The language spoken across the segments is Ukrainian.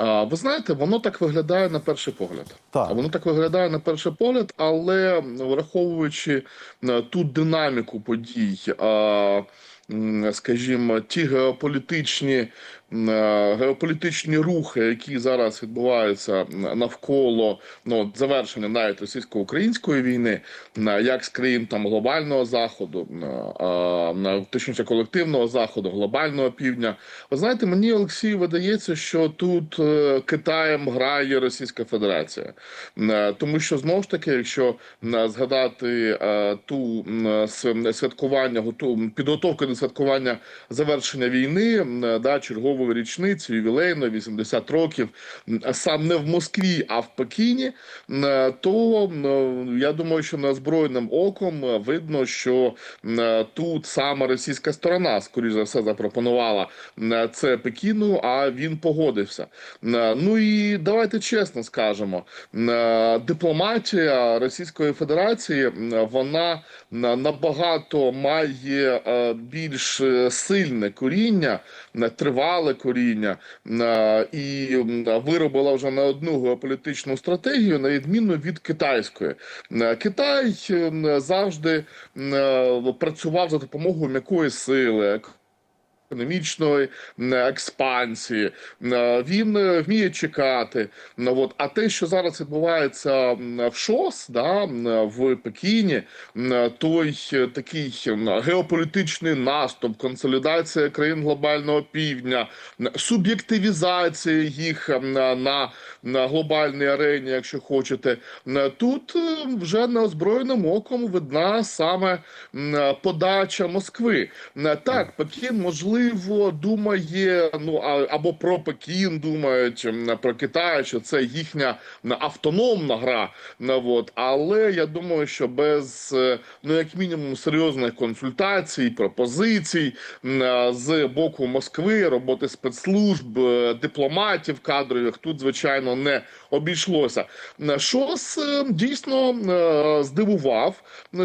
Ви знаєте, воно так виглядає на перший погляд. Так. Воно так виглядає на перший погляд, але враховуючи е, ту динаміку подій, скажімо, ті геополітичні, геополітичні рухи, які зараз відбуваються навколо ну, завершення навіть російсько-української війни, на- як з країн там глобального заходу, на, точніше колективного заходу, глобального півдня. Ви знаєте, мені Олексій видається, що тут е, Китаєм грає Російська Федерація, Е, тому що знову ж таки, якщо е, згадати е, ту святкування, готу підготовку до святкування завершення війни, да, чергової річниці, ювілейної, 80 років, сам не в Москві, а в Пекіні, то м, я думаю, що неозброєним оком е, видно, що тут саме російська сторона, скоріш за все, запропонувала це Пекіну, а він погодився. Ну і давайте чесно скажемо, дипломатія Російської Федерації вона набагато має е, більш е, сильне коріння, м, тривале коріння, і виробила вже не одну геополітичну стратегію, на відміну від китайської. Китай завжди працював за допомогою м'якої сили. Економічної експансії він е, вміє чекати. Ну, от. А те, що зараз відбувається в ШОС, да, в Пекіні, м, той е, такий геополітичний наступ, консолідація країн глобального півдня, суб'єктивізація їх на, на глобальній арені, якщо хочете, тут е, вже неозброєним оком видна саме подача Москви. Так, Пекін, можливо, думає, ну або про Пекін думають про Китай, що це їхня автономна гра. От. Але я думаю, що без е, ну як мінімум серйозних консультацій, пропозицій е, з боку Москви, роботи спецслужб, е, дипломатів кадрових тут, звичайно, не обійшлося. ШОС дійсно здивував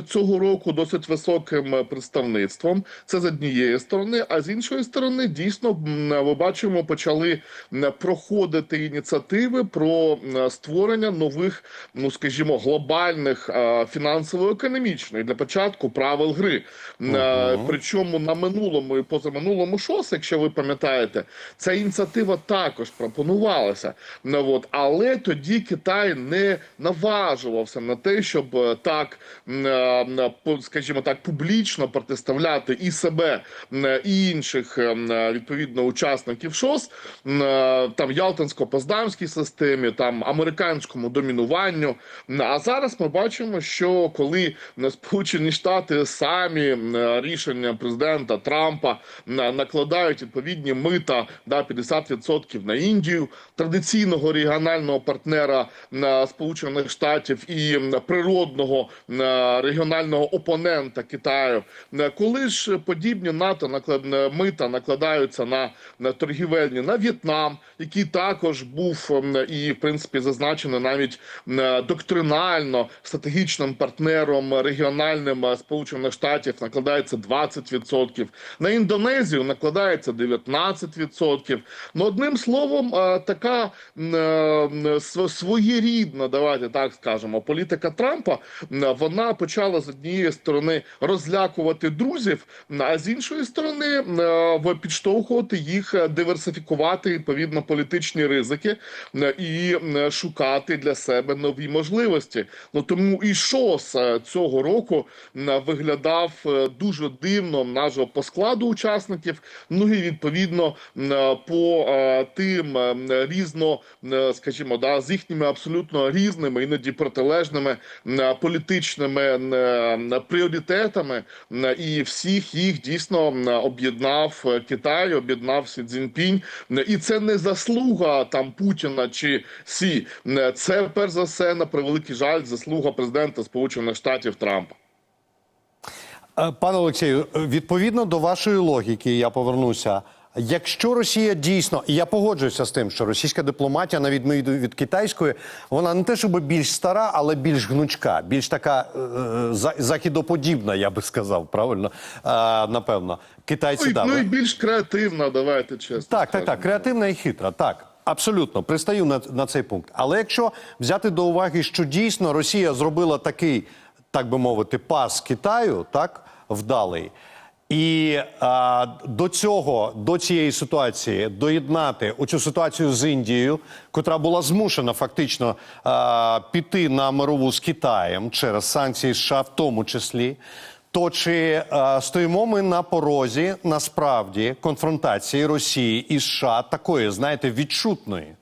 цього року досить високим представництвом. Це з однієї сторони, а з іншої сторони, дійсно, ми бачимо, почали проходити ініціативи про створення нових, ну скажімо, глобальних е, фінансово-економічних для початку правил гри. Е, Ага. Причому на минулому і позаминулому ШОС, якщо ви пам'ятаєте, ця ініціатива також пропонувалася. Ну, от, але тоді Китай не наважувався на те, щоб е, так, е, скажімо так, публічно протиставляти і себе, м, і інших е, м, е, відповідно учасників ШОС, е, там Ялтинсько-Поздамській системі, там американському домінуванню. А зараз ми бачимо, що коли Сполучені Штати самі е, рішення президента Трампа накладають відповідні мита да, 50% на Індію, традиційного регіонального партнера Сполучених Штатів і природного регіонального опонента Китаю. Коли ж подібні НАТО наклад... мита накладаються на, на торгівельні на В'єтнам, який також був і в принципі зазначений навіть доктринально стратегічним партнером регіональним е, Сполучених Штатів накладається 20%, на Індонезію накладається 19%. Ну одним словом, е, така е, своєрідна, давайте так скажемо, політика Трампа вона почала з однієї сторони розлякувати друзів, а з іншої сторони е, підштовхувати їх е, диверсифікувати відповідно політичні ризики і шукати для себе нові можливості. Ну тому і ШОС е, цього року виглядав е, дуже дивно навіть по складу учасників. Ну і відповідно е, по е, тим е, різно, е, скажімо, да, з їхніми абсолютно різними, іноді протилежними політичними е, пріоритетами, і всіх їх дійсно м, об'єднав е, Китай, об'єднав Сі Цзіньпінь. І це не заслуга там Путіна чи Сі. Це перш за все на превеликий жаль, заслуга президента Сполучених Штатів Трампа. Е, Пане Олексію, е, відповідно до вашої логіки, я повернуся. Якщо Росія дійсно, і я погоджуюся з тим, що російська дипломатія, на відміну від китайської, вона не те, щоб більш стара, але більш гнучка, більш така е, західоподібна, я би сказав, правильно? Е, напевно, китайці Ну да, ну і більш креативна, давайте чесно. Так, так, так, креативна і хитра, так. Абсолютно пристаю на, на цей пункт. Але якщо взяти до уваги, що дійсно Росія зробила такий, так би мовити, пас Китаю, так вдалий, і а, до цього, до цієї ситуації, доєднати оцю ситуацію з Індією, котра була змушена фактично а, піти на мирову з Китаєм через санкції США, в тому числі. То чи е, стоїмо ми на порозі насправді конфронтації Росії і США такої, знаєте, відчутної?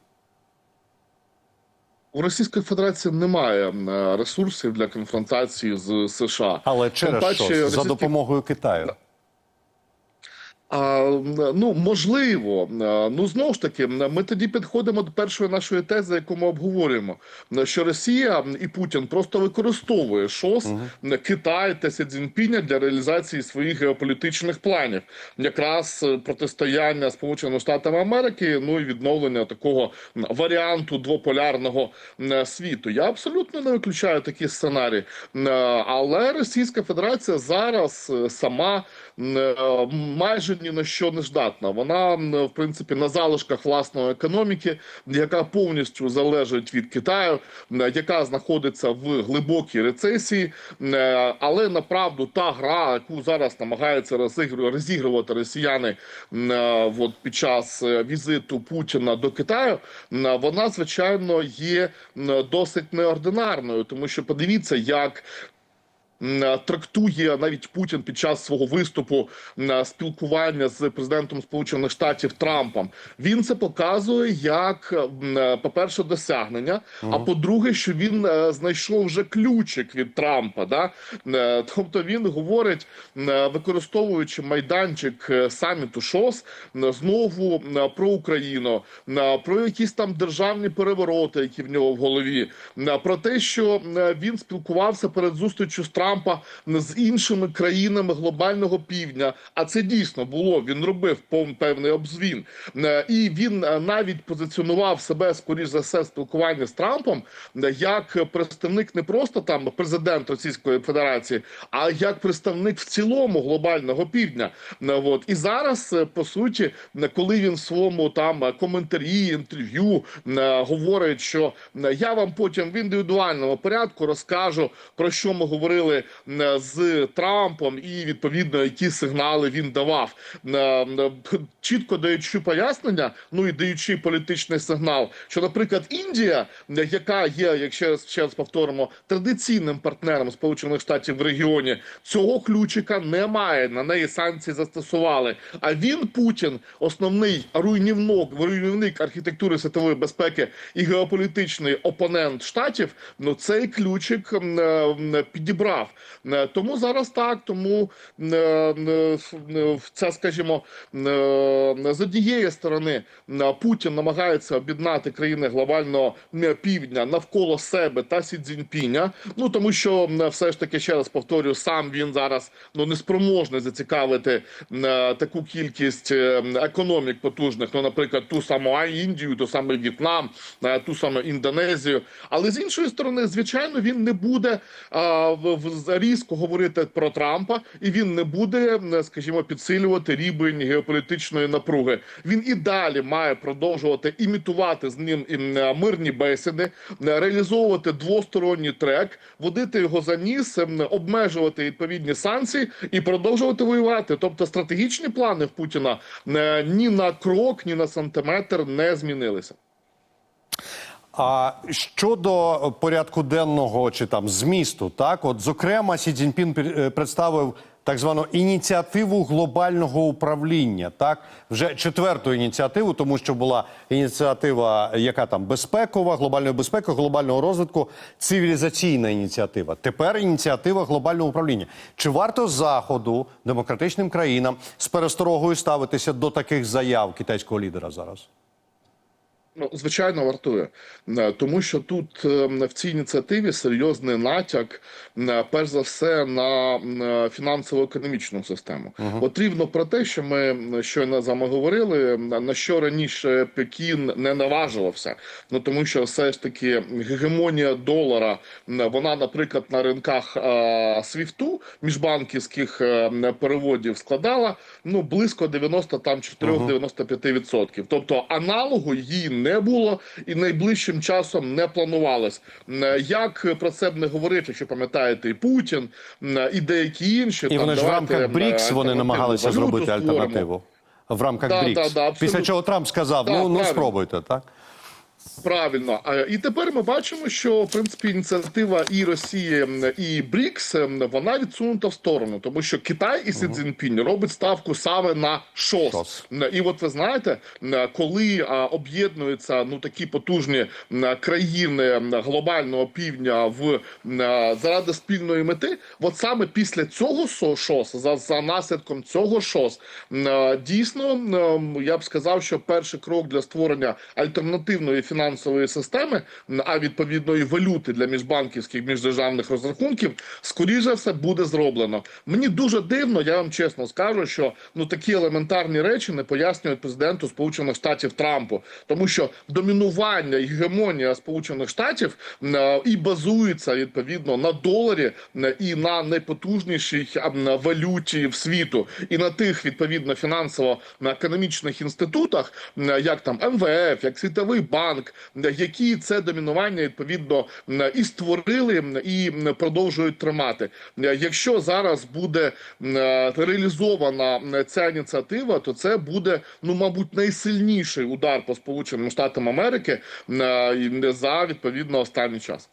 У Російської Федерації немає ресурсів для конфронтації з США. Але через що? За допомогою Китаю. А, ну можливо, ну знову ж таки, ми тоді підходимо до першої нашої тези, яку ми обговорюємо, що Росія і Путін просто використовує ШОС, Китай та Сі Цзіньпіня для реалізації своїх геополітичних планів, якраз е, протистояння Сполученим Штатам Америки, ну і відновлення такого варіанту двополярного світу. Я абсолютно не виключаю такі сценарії, але Російська Федерація зараз е, сама е, майже ні на що не здатна. Вона в принципі на залишках власної економіки, яка повністю залежить від Китаю, яка знаходиться в глибокій рецесії. Е, Але направду та гра, яку зараз намагаються розігру- розігрувати росіяни е, от під час е, візиту Путіна до Китаю, вона звичайно є досить неординарною, тому що подивіться, як трактує навіть Путін під час свого виступу м, спілкування з президентом Сполучених Штатів Трампом. Він це показує як, е, по-перше, досягнення. А по-друге, що він е, знайшов вже ключик від Трампа. Да? Е, Тобто він говорить, е, використовуючи майданчик е, саміту ШОС, знову про Україну, про якісь там державні перевороти, які в нього в голові, про те, що він спілкувався перед зустрічю з Трампа з іншими країнами глобального півдня. А це дійсно було. Він робив певний обзвін, Е, і він е, навіть позиціонував себе скоріш за все в спілкуванні з Трампом е, як представник не просто там президент Російської Федерації, а як представник в цілому глобального півдня. От і зараз по суті, коли він в своєму там коментарі, інтерв'ю говорить, що я вам потім в індивідуальному порядку розкажу про що ми говорили е, з Трампом, і відповідно які сигнали він давав, Е, е, чітко даючи пояснення, ну і даючи політичний сигнал, що, наприклад, Індія, яка є, якщо ще раз повторимо, традиційним партнером Сполучених Штатів в регіоні, цього ключика немає. На неї санкції застосували. А він Путін, основний руйнівник, руйнівник архітектури світової безпеки і геополітичний опонент штатів. Ну цей ключик підібрав. Е, Тому зараз так. Тому е, е, е, це, скажімо, з однієї сторони Путін намагається об'єднати країни глобального півдня навколо себе та Сі Цзіньпіня. Ну тому що все ж таки ще раз повторюю, сам він зараз ну не спроможний зацікавити таку кількість економік потужних. Ну, наприклад, ту саму Індію, ту саму В'єтнам, ту саму Індонезію. Але з іншої сторони, звичайно, він не буде в- різко говорити про Трампа, і він не буде, е, скажімо, підсилювати рівень геополітичної напруги. Він і далі має продовжувати імітувати з ним е, мирні бесіди, е, реалізовувати двосторонній трек, водити його за ніс, обмежувати відповідні санкції і продовжувати воювати. Тобто стратегічні плани в Путіна ні на крок, ні на сантиметр не змінилися. А щодо порядку денного чи там змісту, так от зокрема, Сі Цзіньпін е, представив так звану ініціативу глобального управління. Так, вже четверту ініціативу, тому що була ініціатива, яка там безпекова, глобальної безпеки, глобального розвитку, цивілізаційна ініціатива. Тепер ініціатива глобального управління. Чи варто заходу демократичним країнам з пересторогою ставитися до таких заяв китайського лідера зараз? Ну, звичайно, вартує, Е, тому що тут е, в цій ініціативі серйозний натяк, е, перш за все, на е, фінансово-економічну систему. От рівно про те, що ми щойно з вами говорили, на що раніше Пекін не наважувався. Ну тому що все ж таки гегемонія долара, вона, наприклад, на ринках е, свіфту міжбанківських переводів складала ну близько 90 там 4-95%. Тобто аналогу її не було і найближчим часом не планувалось. Е, Як про це б не говорити, якщо пам'ятаєте, і Путін е, і деякі інші І вони ж в рамках е, БРІКС вони намагалися зробити зробити створимо. альтернативу. В рамках Да, БРІКС. да, да. Після чого Трамп сказав: Да, ну, ну спробуйте, так? Правильно, і тепер ми бачимо, що в принципі ініціатива і Росії, і БРІКС вона відсунута в сторону, тому що Китай і Сі Цзіньпінь робить ставку саме на ШОС. ШОС. І от ви знаєте, коли об'єднуються ну такі потужні країни глобального півдня в заради спільної мети, от саме після цього ШОС, за, за наслідком цього ШОС, дійсно я б сказав, що перший крок для створення альтернативної фінансової системи, а відповідно і валюти для міжбанківських міждержавних розрахунків, скоріше все буде зроблено. Мені дуже дивно, я вам чесно скажу, що ну такі елементарні речі не пояснюють президенту Сполучених Штатів Трампу, тому що домінування і гегемонія Сполучених Штатів е, і базується відповідно на доларі і на найпотужнішій валюті в світу, і на тих відповідно фінансово-економічних інститутах, як там МВФ, як Світовий банк, м, які це домінування відповідно і створили і продовжують тримати. Якщо зараз буде реалізована ця ініціатива, то це буде ну мабуть найсильніший удар по Сполученим Штатам Америки за відповідно останній час.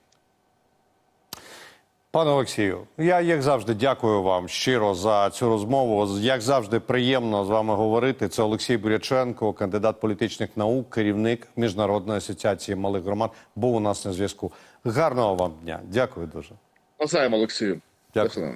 Пане Олексію, я як завжди дякую вам щиро за цю розмову. Як завжди, приємно з вами говорити. Це Олексій Буряченко, кандидат політичних наук, керівник міжнародної асоціації малих громад. Був у нас на зв'язку. Гарного вам дня. Дякую дуже. Навзаєм, Олексію. Дякую.